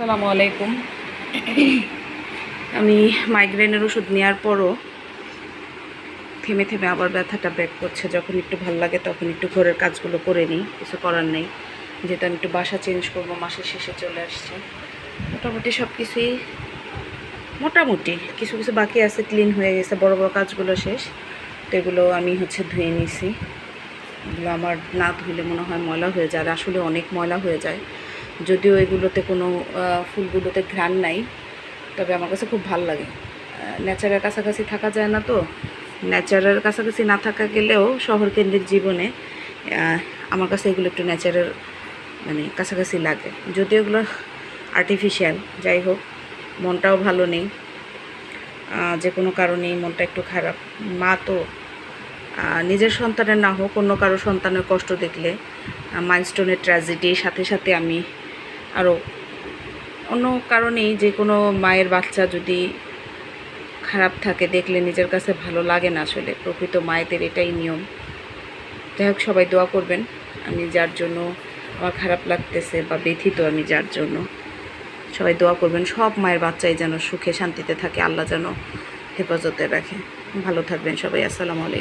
আসসালামু আলাইকুম। আমি মাইগ্রেনের ওষুধ নেওয়ার পরও থেমে থেমে আবার ব্যথাটা ব্যাক করছে। যখন একটু ভালো লাগে তখন একটু ঘরের কাজগুলো করে নিই, কিছু করার নেই। যেটা আমি একটু বাসা চেঞ্জ করব, মাসের শেষে চলে আসছে। মোটামুটি সব কিছুই মোটামুটি। কিছু কিছু বাকি আছে ক্লিন হয়ে গেছে, বড় বড় কাজগুলো শেষ। তো এগুলো আমি হচ্ছে ধুয়ে নিছি। এগুলো আমার না ধুলে মনে হয় ময়লা হয়ে যায়। আসলে অনেক ময়লা হয়ে যায়। যদিও এগুলোতে কোনো ফুলগুলোতে ঘ্রাণ নাই, তবে আমার কাছে খুব ভালো লাগে। ন্যাচারের কাছাকাছি থাকা যায় না তো। ন্যাচারের কাছাকাছি না থাকা গেলেও শহর কেন্দ্রিক জীবনে আমার কাছে এগুলো একটু নেচারের মানে কাছাকাছি লাগে। যদিও এগুলো আর্টিফিশিয়াল যাই হোক, মনটাও ভালো নেই। যে কোনো কারণেই মনটা একটু খারাপ। মা তো নিজের সন্তানের না হোক, অন্য কারও সন্তানের কষ্ট দেখলে মাইলস্টোনের ট্র্যাজেডির সাথে সাথে আমি আরও অন্য কারণেই যে কোনো মায়ের বাচ্চা যদি খারাপ থাকে, দেখলে নিজের কাছে ভালো লাগে না আসলে। প্রকৃত মায়েদের এটাই নিয়ম। যাই হোক, সবাই দোয়া করবেন। আমি যার জন্য আমার খারাপ লাগতেছে বা ব্যথিত আমি যার জন্য। সবাই দোয়া করবেন, সব মায়ের বাচ্চাই যেন সুখে শান্তিতে থাকে, আল্লাহ যেন হেফাজতে রাখে। ভালো থাকবেন সবাই, আসসালামু আলাইকুম।